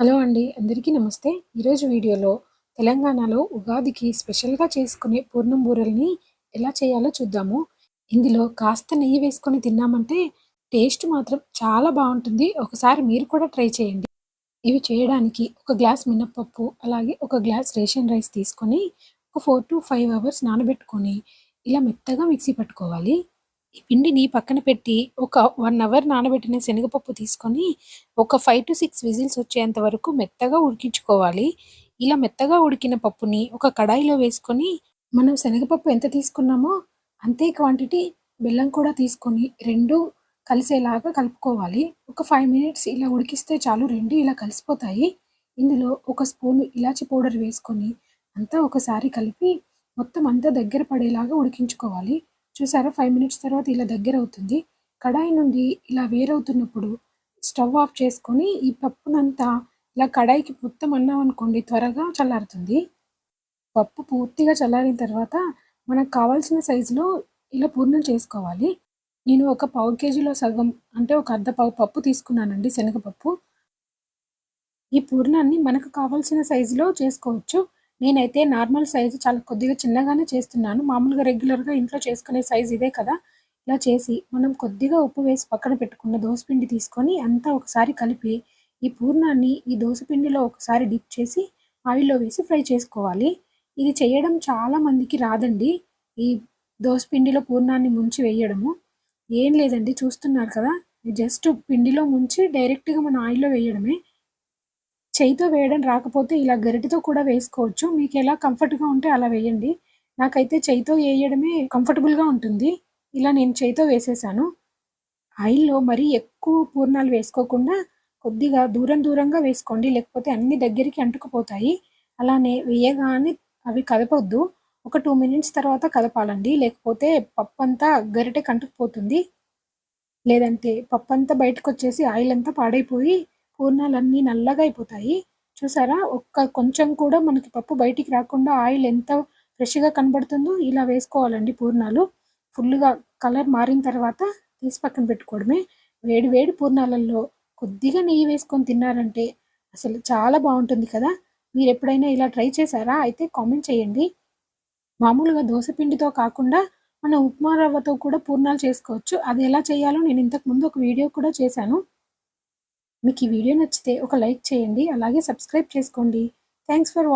Hello అండి అందరికీ నమస్తే. ఈరోజు వీడియోలో తెలంగాణలో ఉగాదికి స్పెషల్గా చేసుకునే పూర్ణం బూరెల్ని ఎలా చేయాలో చూద్దాము. ఇందులో కాస్త నెయ్యి వేసుకొని తిన్నామంటే టేస్ట్ మాత్రం చాలా బాగుంటుంది. ఒకసారి మీరు కూడా ట్రై చేయండి. ఇవి చేయడానికి ఒక గ్లాస్ మినప్పప్పు అలాగే ఒక గ్లాస్ రేషన్ రైస్ తీసుకొని ఒక ఫోర్ టు ఫైవ్ అవర్స్ నానబెట్టుకొని ఇలా మెత్తగా మిక్సీ పట్టుకోవాలి. ఈ పిండిని పక్కన పెట్టి ఒక వన్ అవర్ నానబెట్టిన శనగపప్పు తీసుకొని ఒక ఫైవ్ టు సిక్స్ విజిల్స్ వచ్చేంత వరకు మెత్తగా ఉడికించుకోవాలి. ఇలా మెత్తగా ఉడికిన పప్పుని ఒక కడాయిలో వేసుకొని మనం శనగపప్పు ఎంత తీసుకున్నామో అంతే క్వాంటిటీ బెల్లం కూడా తీసుకొని రెండు కలిసేలాగా కలుపుకోవాలి. ఒక ఫైవ్ మినిట్స్ ఇలా ఉడికిస్తే చాలు రెండు ఇలా కలిసిపోతాయి. ఇందులో ఒక స్పూన్ ఇలాచి పౌడర్ వేసుకొని అంతా ఒకసారి కలిపి మొత్తం అంతా దగ్గర పడేలాగా ఉడికించుకోవాలి. చూసారా? ఫైవ్ మినిట్స్ తర్వాత ఇలా దగ్గర అవుతుంది. కడాయి నుండి ఇలా వేరవుతున్నప్పుడు స్టవ్ ఆఫ్ చేసుకొని ఈ పప్పునంతా ఇలా కడాయికి మొత్తం అన్నాం అనుకోండి త్వరగా చల్లారుతుంది. పప్పు పూర్తిగా చల్లారిన తర్వాత మనకు కావాల్సిన సైజులో ఇలా పూర్ణం చేసుకోవాలి. నేను ఒక పావు కేజీలో సగం అంటే ఒక అర్ధ పావు పప్పు తీసుకున్నానండి శనగపప్పు. ఈ పూర్ణాన్ని మనకు కావాల్సిన సైజులో చేసుకోవచ్చు. నేనైతే నార్మల్ సైజు చాలా కొద్దిగా చిన్నగానే చేస్తున్నాను. మామూలుగా రెగ్యులర్గా ఇంట్లో చేసుకునే సైజు ఇదే కదా. ఇలా చేసి మనం కొద్దిగా ఉప్పు వేసి పక్కన పెట్టుకున్న దోసపిండి తీసుకొని అంతా ఒకసారి కలిపి ఈ పూర్ణాన్ని ఈ దోసపిండిలో ఒకసారి డిప్ చేసి ఆయిల్లో వేసి ఫ్రై చేసుకోవాలి. ఇది చేయడం చాలా మందికి రాదండి. ఈ దోసపిండిలో పూర్ణాన్ని ముంచి వేయడము. ఏం లేదండి చూస్తున్నారు కదా. జస్ట్ పిండిలో ముంచి డైరెక్ట్గా మన ఆయిల్లో వేయడమే. చేయితో వేయడం రాకపోతే ఇలా గరిటితో కూడా వేసుకోవచ్చు. మీకు ఎలా కంఫర్ట్గా ఉంటే అలా వేయండి. నాకైతే చేయితో వేయడమే కంఫర్టబుల్గా ఉంటుంది. ఇలా నేను చేయితో వేసేసాను. ఆయిల్లో మరీ ఎక్కువ పూర్ణాలు వేసుకోకుండా కొద్దిగా దూరం దూరంగా వేసుకోండి. లేకపోతే అన్ని దగ్గరికి అంటుకుపోతాయి. అలానే వేయగానే అవి కదపొద్దు. ఒక టూ మినిట్స్ తర్వాత కదపాలండి. లేకపోతే పప్పు అంతా గరిటె కంటుకుపోతుంది లేదంటే పప్పు అంతా బయటకు వచ్చేసి ఆయిల్ అంతా పాడైపోయి పూర్ణాలన్నీ నల్లగా అయిపోతాయి. చూసారా? ఒక్క కొంచెం కూడా మనకి పప్పు బయటికి రాకుండా ఆయిల్ ఎంత ఫ్రెష్గా కనబడుతుందో ఇలా వేసుకోవాలండి పూర్ణాలు. ఫుల్గా కలర్ మారిన తర్వాత తీసి పక్కన పెట్టుకోవడమే. వేడి వేడి పూర్ణాలలో కొద్దిగా నెయ్యి వేసుకొని తిన్నారంటే అసలు చాలా బాగుంటుంది కదా. మీరు ఎప్పుడైనా ఇలా ట్రై చేశారా? అయితే కామెంట్ చేయండి. మామూలుగా దోశపిండితో కాకుండా మన ఉప్మా రవ్వతో కూడా పూర్ణాలు చేసుకోవచ్చు. అది ఎలా చేయాలో నేను ఇంతకు ముందు ఒక వీడియో కూడా చేశాను. మీకు ఈ వీడియో నచ్చితే ఒక లైక్ చేయండి అలాగే సబ్స్క్రైబ్ చేసుకోండి. Thanks for